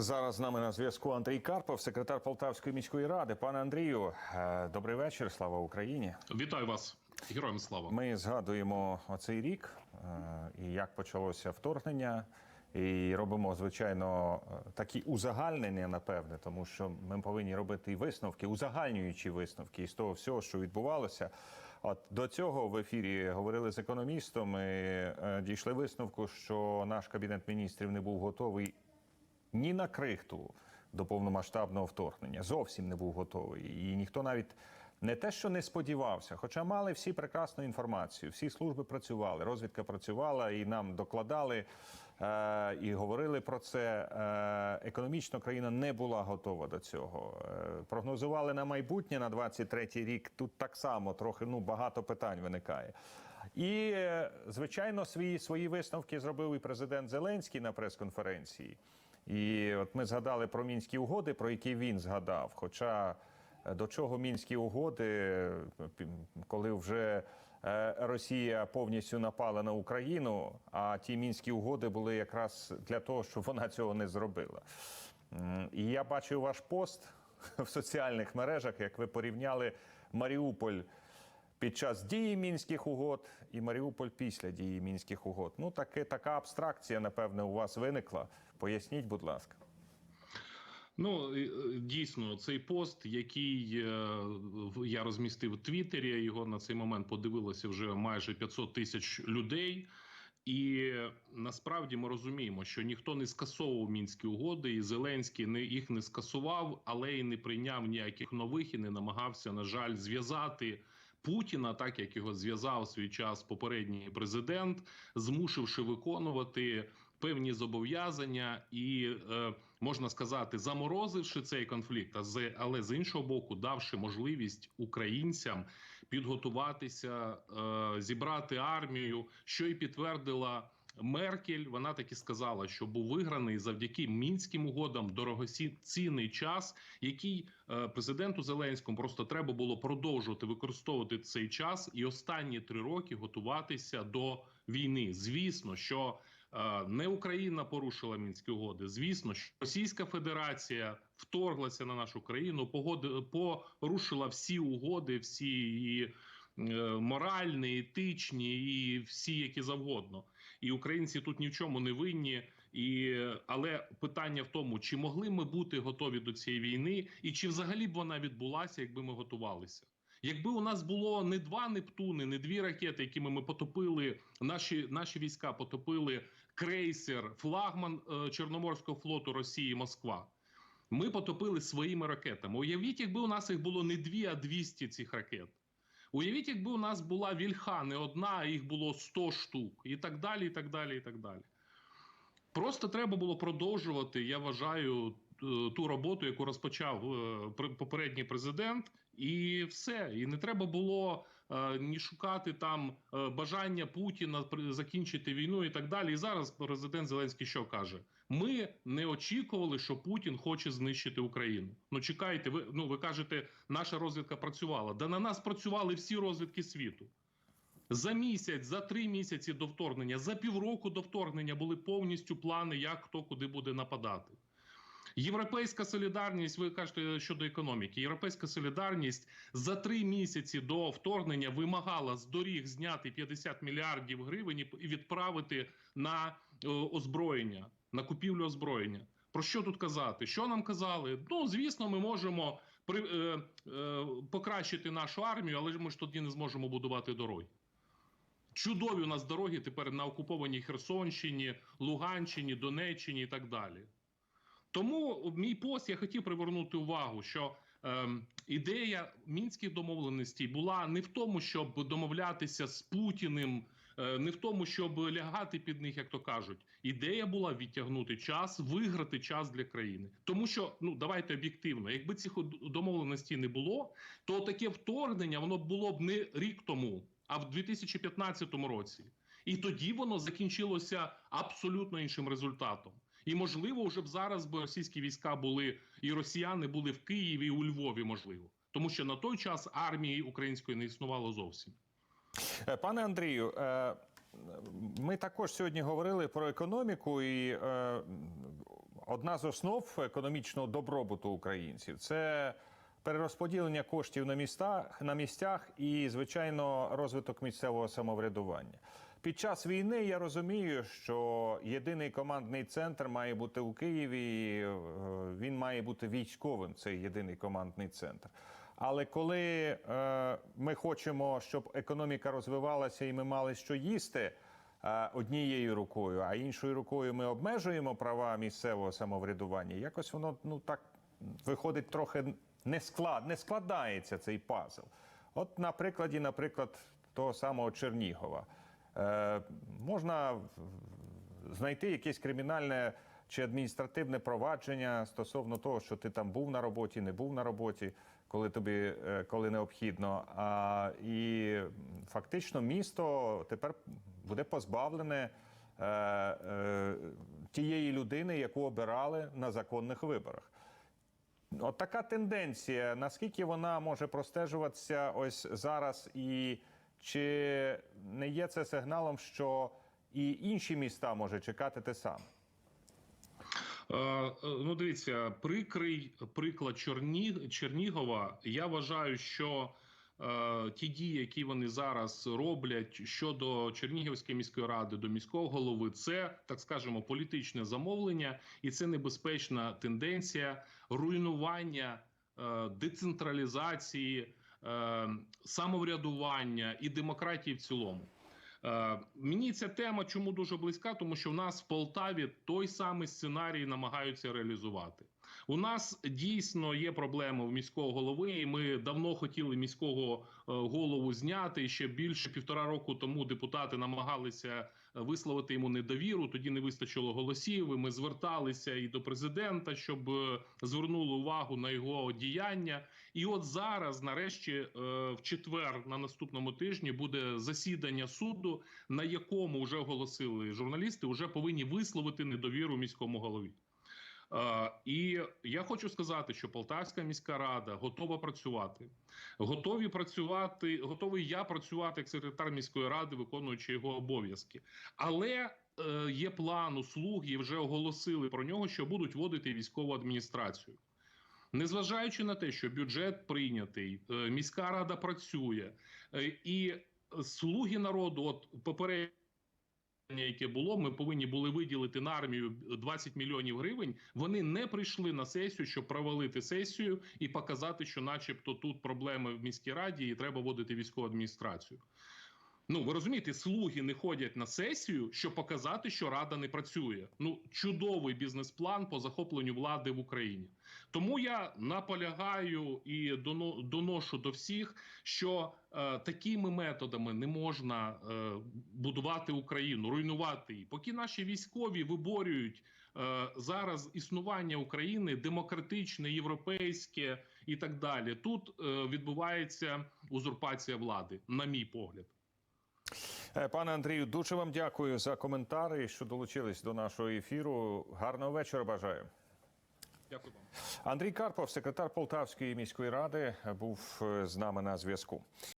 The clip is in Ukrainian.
Зараз з нами на зв'язку Андрій Карпов, секретар Полтавської міської ради. Пане Андрію, е, добрий вечір. Слава Україні. Вітаю вас, героям слава. Ми згадуємо оцей рік е, і як почалося вторгнення. І робимо звичайно е, такі узагальнення, напевне, тому що ми повинні робити і висновки, узагальнюючі висновки із того всього, що відбувалося. От до цього в ефірі говорили з економістом. і дійшли висновку, що наш кабінет міністрів не був готовий ні на крихту до повномасштабного вторгнення. Зовсім не був готовий. І ніхто навіть не те, що не сподівався, хоча мали всі прекрасну інформацію, всі служби працювали, розвідка працювала і нам докладали е, і говорили про це. Е, економічно країна не була готова до цього. Е, прогнозували на майбутнє на 23-й рік. Тут так само трохи ну багато питань виникає. І, е, звичайно, свої, свої висновки зробив і президент Зеленський на прес-конференції. І от ми згадали про мінські угоди, про які він згадав. Хоча е, до чого мінські угоди, е, коли вже е, Росія повністю напала на Україну, а ті мінські угоди були якраз для того, щоб вона цього не зробила. І я бачив ваш пост в соціальних мережах, як ви порівняли Маріуполь під час дії мінських угод і Маріуполь після дії мінських угод. Ну таке така абстракція, напевне, у вас виникла. Поясніть, будь ласка. Ну е, е, дійсно, цей пост, який е, я розмістив в Твіттері, його на цей момент подивилося вже майже 500 тисяч людей. І насправді ми розуміємо, що ніхто не скасовував мінські угоди, і Зеленський не їх не скасував, але й не прийняв ніяких нових і не намагався, на жаль, зв'язати Путіна, так як його зв'язав свій час попередній президент, змушивши виконувати певні зобов'язання і е, можна сказати, заморозивши цей конфлікт, а з але з іншого боку, давши можливість українцям підготуватися, е, зібрати армію, що і підтвердила. Меркель вона таки сказала, що був виграний завдяки мінським угодам дорогоцінний час, який е, президенту Зеленському просто треба було продовжувати використовувати цей час і останні три роки готуватися до війни. Звісно, що не Україна порушила мінські угоди. Звісно, що Російська Федерація вторглася на нашу країну, погоди порушила всі угоди, всі її е, моральні, етичні і всі, які завгодно. І українці тут ні в чому не винні. І але питання в тому, чи могли ми бути готові до цієї війни, і чи взагалі б вона відбулася, якби ми готувалися. Якби у нас було не два Нептуни, не дві ракети, якими ми потопили, наші наші війська потопили крейсер, флагман е, Чорноморського флоту Росії Москва. Ми потопили своїми ракетами. Уявіть, якби у нас їх було не дві, а 200 цих ракет. Уявіть, якби у нас була вільха не одна, а їх було 100 штук, і так далі, і так далі, і так далі. Просто треба було продовжувати, я вважаю, е, ту роботу, яку розпочав е, попередній президент, і все. І не треба було ні шукати там е, бажання Путіна закінчити війну і так далі. І зараз президент Зеленський що каже: ми не очікували, що Путін хоче знищити Україну. Ну чекайте, ви ну ви кажете, наша розвідка працювала. Да на нас працювали всі розвідки світу. За місяць, за три місяці до вторгнення, за півроку до вторгнення були повністю плани, як хто куди буде нападати. Європейська солідарність, ви кажете щодо економіки. Європейська солідарність за три місяці до вторгнення вимагала з доріг зняти 50 мільярдів гривень і відправити на е, озброєння, на купівлю озброєння. Про що тут казати? Що нам казали? Ну звісно, ми можемо при, е, е, покращити нашу армію, але ми ж тоді не зможемо будувати дороги. Чудові у нас дороги тепер на окупованій Херсонщині, Луганщині, Донеччині і так далі. Тому мій пост я хотів привернути увагу, що ем, ідея мінських домовленостей була не в тому, щоб домовлятися з Путіним, е, не в тому, щоб лягати під них, як то кажуть. Ідея була відтягнути час, виграти час для країни. Тому що ну давайте об'єктивно, якби цих домовленостей не було, то таке вторгнення воно було б не рік тому, а в 2015 році. І тоді воно закінчилося абсолютно іншим результатом. І можливо, вже б зараз би російські війська були і росіяни були в Києві і у Львові, можливо, тому що на той час армії української не існувало зовсім. Е, Пане Андрію, е, ми також сьогодні говорили про економіку, і е, одна з основ економічного добробуту українців це перерозподілення коштів на містах на місцях і, звичайно, розвиток місцевого самоврядування. Під час війни я розумію, що єдиний командний центр має бути у Києві. е, Він має бути військовим. Цей єдиний командний центр. Але коли е, ми хочемо, щоб економіка розвивалася і ми мали що їсти е, однією рукою, а іншою рукою ми обмежуємо права місцевого самоврядування, якось воно ну так виходить трохи не склад, не складається цей пазл. От на прикладі, наприклад, того самого Чернігова. Е, можна знайти якесь кримінальне чи адміністративне провадження стосовно того, що ти там був на роботі, не був на роботі, коли тобі е, коли необхідно. А, і фактично місто тепер буде позбавлене е, тієї людини, яку обирали на законних виборах. От така тенденція, наскільки вона може простежуватися ось зараз, і чи не є це сигналом, що і інші міста може чекати те саме? Е, е, Ну, дивіться, прикрий приклад Черні... Чернігова. Я вважаю, що е, ті дії, які вони зараз роблять щодо Чернігівської міської ради до міського голови, це так скажемо політичне замовлення, і це небезпечна тенденція руйнування е, децентралізації, е, самоврядування і демократії в цілому. Е, Мені ця тема чому дуже близька, тому що в нас в Полтаві той самий сценарій намагаються реалізувати. У нас дійсно є проблеми в міського голови, і ми давно хотіли міського е, голову зняти. Ще більше півтора року тому депутати намагалися е, висловити йому недовіру. Тоді не вистачило голосів. і Ми зверталися і до президента, щоб е, звернули увагу на його діяння. І от зараз, нарешті, в четвер на наступному тижні буде засідання суду, на якому вже оголосили журналісти, вже повинні висловити недовіру міському голові. Е, І я хочу сказати, що Полтавська міська рада готова працювати, готові працювати, готовий я працювати як секретар міської ради, виконуючи його обов'язки. Але е, є план у слуг і вже оголосили про нього, що будуть вводити військову адміністрацію. Незважаючи на те, що бюджет прийнятий, е, міська рада працює, і слуги народу, от попереднє, яке було, ми повинні були виділити на армію 20 мільйонів гривень. Вони не прийшли на сесію, щоб провалити сесію і показати, що, начебто, тут проблеми в міській раді, і треба вводити військову адміністрацію. Ну, ви розумієте, слуги не ходять на сесію, щоб показати, що рада не працює. Ну, чудовий бізнес-план по захопленню влади в Україні. Тому я наполягаю і доно- доношу до всіх, що е, такими методами не можна е, будувати Україну, руйнувати її. Поки наші військові виборюють е, зараз існування України демократичне, європейське і так далі. Тут е, відбувається узурпація влади, на мій погляд. Е, Пане Андрію, дуже вам дякую за коментарі, що долучились до нашого ефіру. Гарного вечора бажаю. Дякую вам. Андрій Карпов, секретар Полтавської міської ради, був е, з нами на зв'язку.